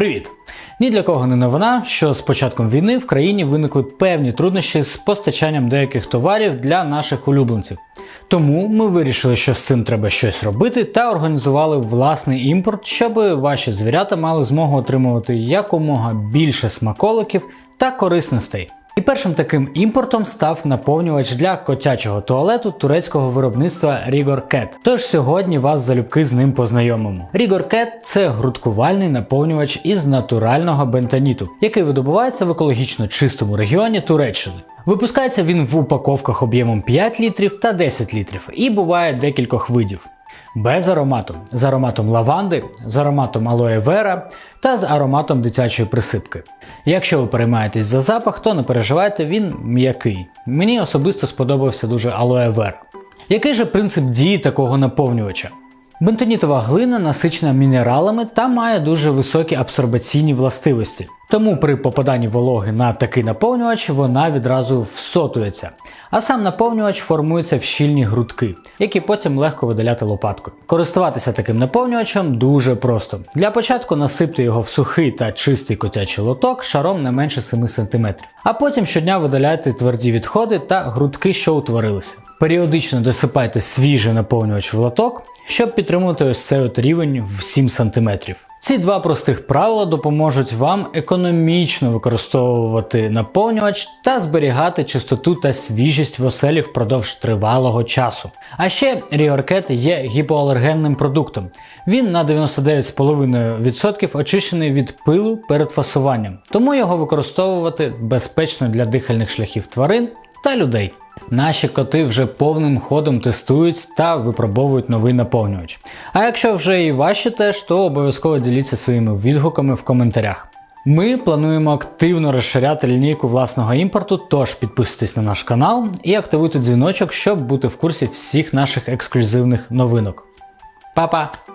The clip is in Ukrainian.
Привіт! Ні для кого не новина, що з початком війни в країні виникли певні труднощі з постачанням деяких товарів для наших улюбленців. Тому ми вирішили, що з цим треба щось робити, та організували власний імпорт, щоб ваші звірята мали змогу отримувати якомога більше смаколиків та корисностей. Першим таким імпортом став наповнювач для котячого туалету турецького виробництва Rigor Cat. Тож сьогодні вас залюбки з ним познайомимо. Rigor Cat – це грудкувальний наповнювач із натурального бентаніту, який видобувається в екологічно чистому регіоні Туреччини. Випускається він в упаковках об'ємом 5 літрів та 10 літрів і буває декількох видів. Без аромату, з ароматом лаванди, з ароматом алоє вера та з ароматом дитячої присипки. Якщо ви переймаєтесь за запах, то не переживайте, він м'який. Мені особисто сподобався дуже алоє вера. Який же принцип дії такого наповнювача? Бентонітова глина насичена мінералами та має дуже високі абсорбаційні властивості. Тому при попаданні вологи на такий наповнювач вона відразу всотується. А сам наповнювач формується в щільні грудки, які потім легко видаляти лопаткою. Користуватися таким наповнювачем дуже просто. Для початку насипте його в сухий та чистий котячий лоток шаром не менше 7 см. А потім щодня видаляйте тверді відходи та грудки, що утворилися. Періодично досипайте свіжий наповнювач в лоток, щоб підтримувати ось цей от рівень в 7 см. Ці два простих правила допоможуть вам економічно використовувати наповнювач та зберігати чистоту та свіжість в оселі впродовж тривалого часу. А ще Ріоркет є гіпоалергенним продуктом. Він на 99,5% очищений від пилу перед фасуванням, тому його використовувати безпечно для дихальних шляхів тварин та людей. Наші коти вже повним ходом тестують та випробовують новий наповнювач. А якщо вже і ваші теж, то обов'язково діліться своїми відгуками в коментарях. Ми плануємо активно розширяти лінійку власного імпорту, тож підписуйтесь на наш канал і активуйте дзвіночок, щоб бути в курсі всіх наших ексклюзивних новинок. Па-па!